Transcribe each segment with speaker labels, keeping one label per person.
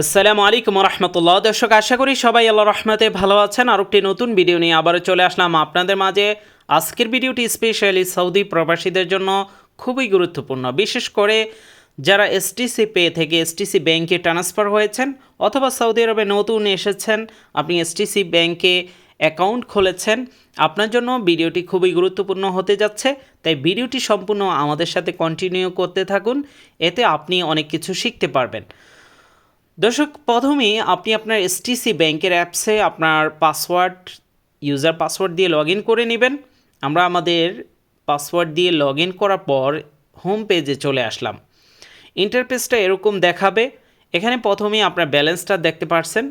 Speaker 1: আসসালামু আলাইকুম রহমতুল্লাহ দর্শক, আশা করি সবাই আল্লাহ রহমতে ভালো আছেন। আর একটি নতুন ভিডিও নিয়ে আবারও চলে আসলাম আপনাদের মাঝে। আজকের ভিডিওটি স্পেশালি সৌদি প্রবাসীদের জন্য খুবই গুরুত্বপূর্ণ। বিশেষ করে যারা এসটিসি পে থেকে এসটিসি ব্যাংকে ট্রান্সফার হয়েছেন অথবা সৌদি আরবে নতুন এসেছেন, আপনি এসটিসি ব্যাংকে অ্যাকাউন্ট খুলেছেন, আপনার জন্য ভিডিওটি খুবই গুরুত্বপূর্ণ হতে যাচ্ছে। তাই ভিডিওটি সম্পূর্ণ আমাদের সাথে কন্টিনিউ করতে থাকুন। এতে আপনি অনেক কিছু শিখতে পারবেন। দর্শক, প্রথমেই আপনি আপনার এসটিসি ব্যাংকের অ্যাপসে আপনার পাসওয়ার্ড ইউজার পাসওয়ার্ড দিয়ে লগ করে নেবেন। আমরা আমাদের পাসওয়ার্ড দিয়ে লগ করার পর হোম পেজে চলে আসলাম। ইন্টারফেসটা এরকম দেখাবে। এখানে প্রথমেই আপনার ব্যালেন্সটা দেখতে পারছেন।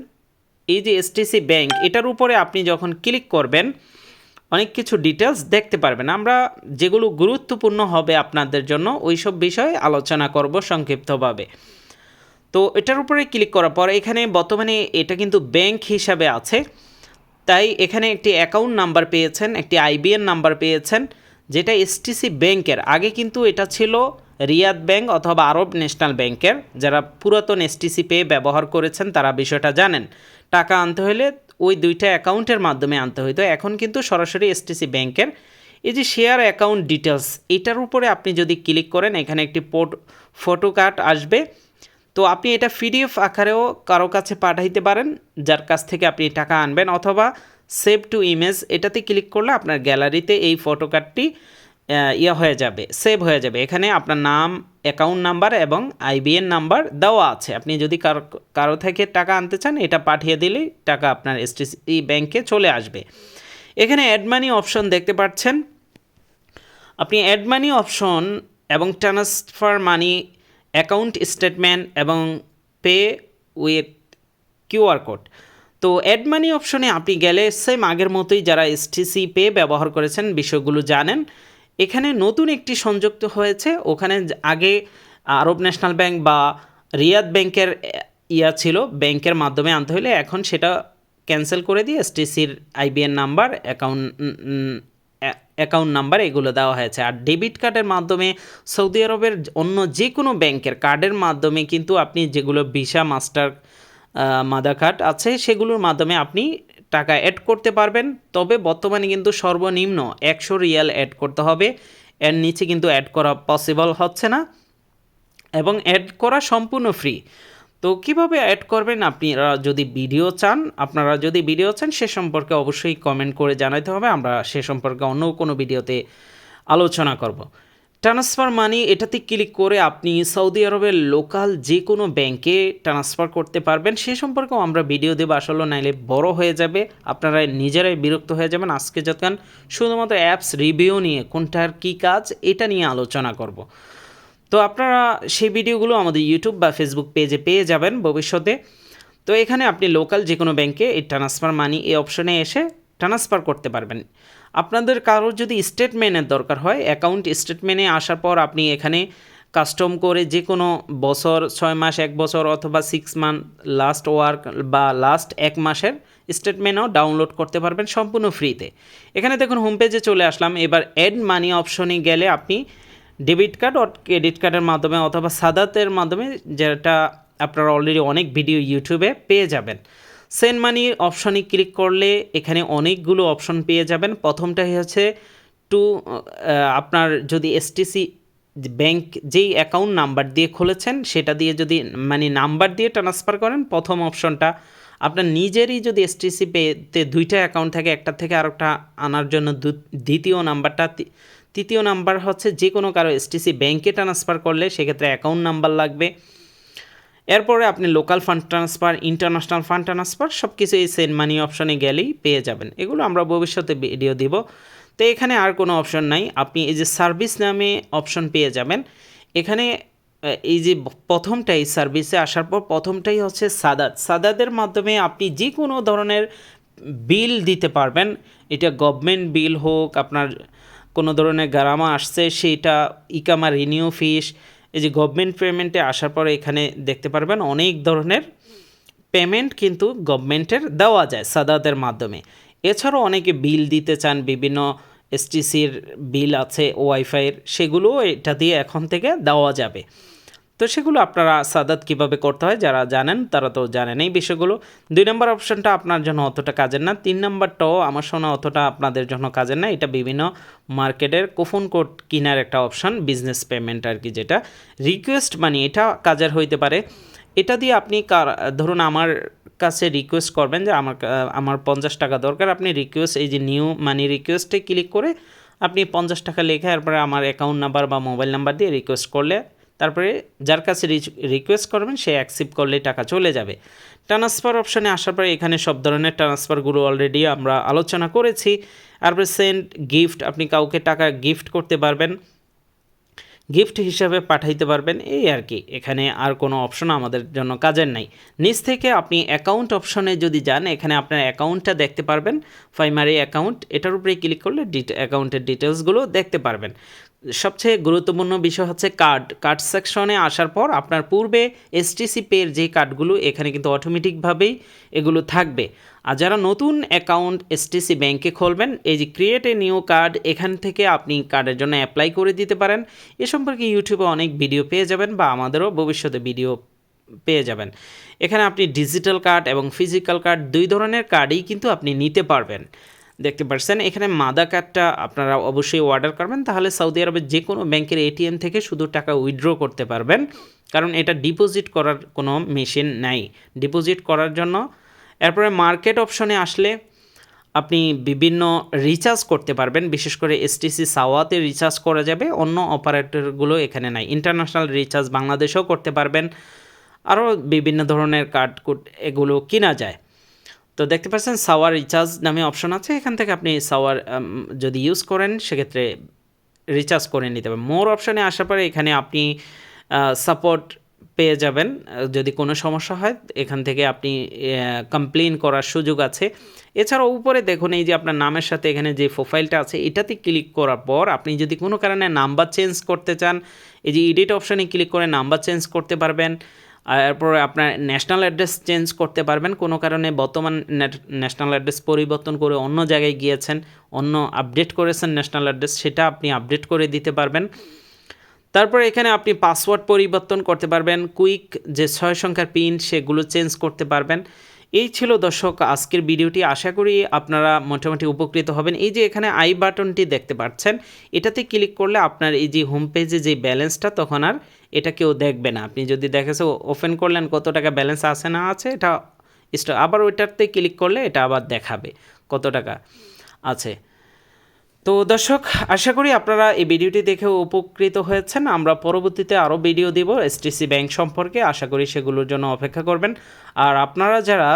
Speaker 1: এই যে এসটিসি ব্যাংক এটার উপরে আপনি যখন ক্লিক করবেন, অনেক কিছু ডিটেলস দেখতে পারবেন। আমরা যেগুলো গুরুত্বপূর্ণ হবে আপনাদের জন্য, ওইসব বিষয়ে আলোচনা করব সংক্ষিপ্তভাবে। তো এটার উপরে ক্লিক করার পর এখানে বর্তমানে এটা কিন্তু ব্যাংক হিসাবে আছে। তাই এখানে একটি অ্যাকাউন্ট নাম্বার পেয়েছেন, একটি আইবিএন নাম্বার পেয়েছেন, যেটা এসটিসি ব্যাংকের আগে কিন্তু এটা ছিল রিয়াদ ব্যাংক অথবা আরব ন্যাশনাল ব্যাংকের যারা পুরাতন এসটিসি পে ব্যবহার করেছেন তারা বিষয়টা জানেন। টাকা আনতে হলে ওই দুইটা অ্যাকাউন্টের মাধ্যমে আনতে হইতো এখন কিন্তু সরাসরি এসটিসি ব্যাংকের এই যে শেয়ার অ্যাকাউন্ট ডিটেলস এটার উপরে আপনি যদি ক্লিক করেন, এখানে একটি পোট ফটো কার্ড আসবে। তো আপনি এটা পিডিএফ আকারেও কারও কাছে পাঠাইতে পারেন, যার কাছ থেকে আপনি টাকা আনবেন, অথবা সেভ টু ইমেজ এটাতে ক্লিক করলে আপনার গ্যালারিতে এই ফটো কার্ডটি ইয়ে হয়ে যাবে, সেভ হয়ে যাবে। এখানে আপনার নাম, অ্যাকাউন্ট নাম্বার এবং আইবিএন নাম্বার দেওয়া আছে। আপনি যদি কারও কারও থেকে টাকা আনতে চান, এটা পাঠিয়ে দিলেই টাকা আপনার এসটিসি ব্যাংকে চলে আসবে। এখানে অ্যাড মানি অপশন দেখতে পাচ্ছেন। আপনি অ্যাড মানি অপশন এবং ট্রান্সফার মানি অ্যাকাউন্ট স্টেটমেন্ট এবং পে উইথ কিউআর কোড তো অ্যাড মানি অপশনে আপনি গেলে সেম আগের মতোই যারা এসটিসি পে ব্যবহার করেছেন বিষয়গুলো জানেন। এখানে নতুন একটি সংযুক্ত হয়েছে। ওখানে আগে আরব ন্যাশনাল ব্যাংক বা রিয়াদ ব্যাংকের ইয়া ছিল। ব্যাংকের মাধ্যমে আনতে হলে এখন সেটা ক্যান্সেল করে দিয়ে এসটিসির IBN number account account number এগুলো দেওয়া হয়েছে। আর ডেবিট কার্ডের মাধ্যমে সৌদি আরবের অন্য যে কোনো ব্যাংকের কার্ডের মাধ্যমে কিন্তু আপনি যেগুলো ভিসা মাস্টার মাদার কার্ড আছে, সেগুলোর মাধ্যমে আপনি টাকা অ্যাড করতে পারবেন। তবে বর্তমানে কিন্তু সর্বনিম্ন একশো রিয়াল অ্যাড করতে হবে। এর নিচে কিন্তু অ্যাড করা পসিবল হচ্ছে না। এবং অ্যাড করা সম্পূর্ণ ফ্রি তো কীভাবে অ্যাড করবেন আপনারা যদি ভিডিও চান? আপনারা যদি ভিডিও চান, সে সম্পর্কে অবশ্যই কমেন্ট করে জানাতে হবে। আমরা সে সম্পর্কে অন্য কোনো ভিডিওতে আলোচনা করব। ট্রান্সফার মানি এটাতে ক্লিক করে আপনি সৌদি আরবের লোকাল যে কোনো ব্যাংকে ট্রান্সফার করতে পারবেন। সে সম্পর্কেও আমরা ভিডিও দেবো। আসলে নাইলে বড় হয়ে যাবে। আপনারা নিজেরাই বিরক্ত হয়ে যাবেন। আজকে যতক্ষণ শুধুমাত্র অ্যাপস রিভিউ নিয়ে কোনটার কী কাজ, এটা নিয়ে আলোচনা করব। তো আপনারা সেই ভিডিওগুলো আমাদের ইউটিউব বা ফেসবুক পেজে পেয়ে যাবেন ভবিষ্যতে। তো এখানে আপনি লোকাল যে কোনো ব্যাংকে এই ট্রান্সফার মানি এই অপশনে এসে ট্রান্সফার করতে পারবেন। আপনাদের কারোর যদি স্টেটমেন্টের দরকার হয় অ্যাকাউন্ট স্টেটমেন্টে আসার পর আপনি এখানে কাস্টম করে যে কোনো বছর, ছয় মাস, এক বছর অথবা সিক্স মান্থ লাস্ট ওয়ার্ক বা লাস্ট এক মাসের স্টেটমেন্টও ডাউনলোড করতে পারবেন সম্পূর্ণ ফ্রিতে এখানে দেখুন হোম পেজে চলে আসলাম। এবার অ্যাড মানি অপশনে গেলে আপনি ডেবিট কার্ড ও ক্রেডিট কার্ডের মাধ্যমে অথবা সাদাতের মাধ্যমে যেটা আপনারা অলরেডি অনেক ভিডিও ইউটিউবে পেয়ে যাবেন। সেন্ড মানি অপশনে ক্লিক করলে এখানে অনেকগুলো অপশন পেয়ে যাবেন। প্রথমটাই হচ্ছে টু আপনার যদি এসটিসি ব্যাংক যেই অ্যাকাউন্ট নাম্বার দিয়ে খুলেছেন, সেটা দিয়ে যদি মানে নাম্বার দিয়ে ট্রান্সফার করেন, প্রথম অপশনটা আপনার নিজেরই যদি এসটিসি পেতে দুইটা অ্যাকাউন্ট থাকে, একটা থেকে আরেকটা আনার জন্য দ্বিতীয় নাম্বারটা তৃতীয় নাম্বার হচ্ছে যে কোনো কারও এসটিসি ব্যাংকে ট্রান্সফার করলে সেক্ষেত্রে অ্যাকাউন্ট নাম্বার লাগবে। এরপরে আপনি local fund transfer international fund transfer সব কিছু এই সেন্ড মানি অপশনে গেলেই পেয়ে যাবেন। এগুলো আমরা ভবিষ্যতে ভিডিও দিব। তো এখানে আর কোনো অপশন নাই। আপনি এই যে সার্ভিস নামে অপশন পেয়ে যাবেন। এখানে এই যে প্রথমটাই সার্ভিসে আসার পর প্রথমটাই হচ্ছে সাদাত। সাদাদের মাধ্যমে আপনি যে কোনো ধরনের বিল দিতে পারবেন। এটা গভর্নমেন্ট বিল হোক, আপনার কোনো ধরনের গারামা আসছে, সেইটা ইকামা রিনিউ ফিস, এই যে গভর্নমেন্ট পেমেন্টে আসার পরে এখানে দেখতে পারবেন অনেক ধরনের পেমেন্ট কিন্তু গভর্নমেন্টের দেওয়া যায় সাদাতের মাধ্যমে। এছাড়াও অনেকে বিল দিতে চান, বিভিন্ন এসটিসির বিল আছে ওয়াইফাইয়ের সেগুলোও এটা দিয়ে এখন থেকে দেওয়া যাবে। তো সেগুলো আপনারা সাদাত কীভাবে করতে হয় যারা জানেন, তারা তো জানেন এই বিষয়গুলো। দুই নম্বর অপশনটা আপনার জন্য অতটা কাজের না। তিন নম্বরটাও আমার শোনা অতটা আপনাদের জন্য কাজের না। এটা বিভিন্ন মার্কেটের কুফন কোড কেনার একটা অপশন, বিজনেস পেমেন্ট আর কি যেটা। রিকোয়েস্ট মানি এটা কাজের হইতে পারে। এটা দিয়ে আপনি কার, ধরুন আমার কাছে রিকোয়েস্ট করবেন যে আমার আমার পঞ্চাশ টাকা দরকার, আপনি রিকোয়েস্ট, এই যে নিউ মানি রিকোয়েস্টে ক্লিক করে আপনি পঞ্চাশ টাকা লেখে তারপরে আমার অ্যাকাউন্ট নাম্বার বা মোবাইল নাম্বার দিয়ে রিকোয়েস্ট করলে তারপরে যার কাছে রিকোয়েস্ট করবেন, সে অ্যাকসেপ্ট করলে টাকা চলে যাবে। ট্রান্সফার অপশানে আসার পরে এখানে সব ধরনের ট্রান্সফারগুলো অলরেডি আমরা আলোচনা করেছি। তারপরে সেন্ড গিফট আপনি কাউকে টাকা গিফট করতে পারবেন। গিফট হিসাবে পাঠাইতে পারবেন, এই আর কি। এখানে আর কোনো অপশন আমাদের জন্য কাজের নাই। নিচ থেকে আপনি অ্যাকাউন্ট অপশনে যদি যান, এখানে আপনার অ্যাকাউন্টটা দেখতে পারবেন প্রাইমারি অ্যাকাউন্ট এটার উপরে ক্লিক করলে অ্যাকাউন্টের ডিটেলসগুলো দেখতে পারবেন। সবচেয়ে গুরুত্বপূর্ণ বিষয় হচ্ছে কার্ড কার্ড সেকশনে আসার পর আপনার পূর্বে এসটিসি পের যে কার্ডগুলো এখানে কিন্তু অটোমেটিকভাবেই এগুলো থাকবে। আর যারা নতুন অ্যাকাউন্ট এসটিসি ব্যাংকে খুলবেন, এই যে ক্রিয়েট এ নিউ কার্ড এখান থেকে আপনি কার্ডের জন্য অ্যাপ্লাই করে দিতে পারেন। এ সম্পর্কে ইউটিউবে অনেক ভিডিও পেয়ে যাবেন বা আমাদেরও ভবিষ্যতে ভিডিও পেয়ে যাবেন। এখানে আপনি ডিজিটাল কার্ড এবং ফিজিক্যাল কার্ড দুই ধরনের কার্ডই কিন্তু আপনি নিতে পারবেন। দেখতে পাচ্ছেন এখানে মাদা কার্ডটা আপনারা অবশ্যই অর্ডার করবেন, তাহলে সৌদি আরবের যে কোনো ব্যাংকের এটিএম থেকে শুধু টাকা উইথড্র করতে পারবেন। কারণ এটা ডিপোজিট করার কোনো মেশিন নাই। ডিপোজিট করার জন্য এরপরে মার্কেট অপশনে আসলে আপনি বিভিন্ন রিচার্জ করতে পারবেন। বিশেষ করে এসটিসি সাওয়াতে রিচার্জ করা যাবে। অন্য অপারেটরগুলো এখানে নাই। ইন্টারন্যাশনাল রিচার্জ বাংলাদেশেও করতে পারবেন। আরও বিভিন্ন ধরনের কার্ড এগুলো কিনা যায়। তো দেখতে পাচ্ছেন সাওয়ার রিচার্জ নামে অপশন আছে। এখান থেকে আপনি সাওয়ার যদি ইউজ করেন, সেক্ষেত্রে রিচার্জ করে নিতে পারবেন। মোর অপশানে আসার পরে এখানে আপনি সাপোর্ট পেয়ে যাবেন। যদি কোনো সমস্যা হয়, এখান থেকে আপনি কমপ্লেন করার সুযোগ আছে। এছাড়াও উপরে দেখুন, এই যে আপনার নামের সাথে এখানে যে প্রোফাইলটা আছে, এটাতে ক্লিক করার পর আপনি যদি কোনো কারণে নাম্বার চেঞ্জ করতে চান, এই যে এডিট অপশানে ক্লিক করে নাম্বার চেঞ্জ করতে পারবেন। এরপরে আপনার ন্যাশনাল অ্যাড্রেস চেঞ্জ করতে পারবেন। কোনো কারণে বর্তমান ন্যাশনাল অ্যাড্রেস পরিবর্তন করে অন্য জায়গায় গিয়েছেন, অন্য আপডেট করেছেন ন্যাশনাল অ্যাড্রেস সেটা আপনি আপডেট করে দিতে পারবেন। তারপরে এখানে আপনি পাসওয়ার্ড পরিবর্তন করতে পারবেন, কুইক যে ছয় সংখ্যার পিন সেগুলো চেঞ্জ করতে পারবেন। এই ছিল দর্শক আজকের ভিডিওটি, আশা করি আপনারা মোটামুটি উপকৃত হবেন। এই যে এখানে আই বাটনটি দেখতে পাচ্ছেন, এটাতে ক্লিক করলে আপনার এই যে হোম পেজে যে ব্যালেন্সটা, তখন আর এটা কেউ দেখবে না। আপনি যদি দেখেছে ওপেন করলেন কত টাকা ব্যালেন্স আছে না আছে, এটা আবার ওইটাতে ক্লিক করলে এটা আবার দেখাবে কত টাকা আছে। তো দর্শক, আশা করি আপনারা এই ভিডিওটি দেখে উপকৃত হয়েছেন। আমরা পরবর্তীতে আরও ভিডিও দিব এসটিসি ব্যাংক সম্পর্কে। আশা করি সেগুলোর জন্য অপেক্ষা করবেন। আর আপনারা যারা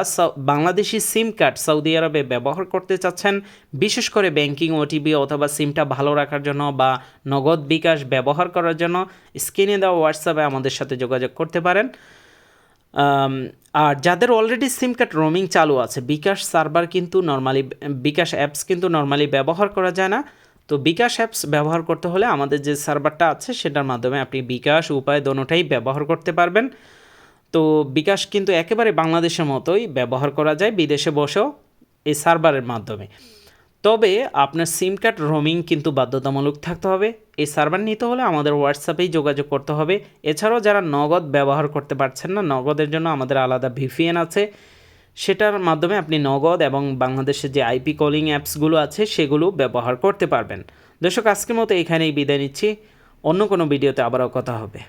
Speaker 1: বাংলাদেশি সিম কার্ড সৌদি আরবে ব্যবহার করতে চাচ্ছেন, বিশেষ করে ব্যাংকিং ওটিপি অথবা সিমটা ভালো রাখার জন্য বা নগদ বিকাশ ব্যবহার করার জন্য, স্ক্রিনে দেওয়া হোয়াটসঅ্যাপে আমাদের সাথে যোগাযোগ করতে পারেন। আর যাদের অলরেডি সিম কার্ড রোমিং চালু আছে, বিকাশ সার্ভার কিন্তু নর্মালি বিকাশ অ্যাপস কিন্তু নর্মালি ব্যবহার করা যায় না। তো বিকাশ অ্যাপস ব্যবহার করতে হলে আমাদের যে সার্ভারটা আছে, সেটার মাধ্যমে আপনি বিকাশ, উপায় দোনোটাই ব্যবহার করতে পারবেন। তো বিকাশ কিন্তু একেবারে বাংলাদেশের মতোই ব্যবহার করা যায়, বিদেশে বসেও এই সার্ভারের মাধ্যমে। তবে আপনার সিম কার্ড রোমিং কিন্তু বাধ্যতামূলক থাকতে হবে। এই সার্ভার নিতে হলে আমাদের হোয়াটসঅ্যাপেই যোগাযোগ করতে হবে। এছাড়াও যারা নগদ ব্যবহার করতে পারছেন না, নগদের জন্য আমাদের আলাদা ভিপিএন আছে। সেটার মাধ্যমে আপনি নগদ এবং বাংলাদেশের যে আইপি কলিং অ্যাপসগুলো আছে, সেগুলো ব্যবহার করতে পারবেন। দর্শক, আজকের মতো এখানেই বিদায় নিচ্ছি। অন্য কোনো ভিডিওতে আবারও কথা হবে।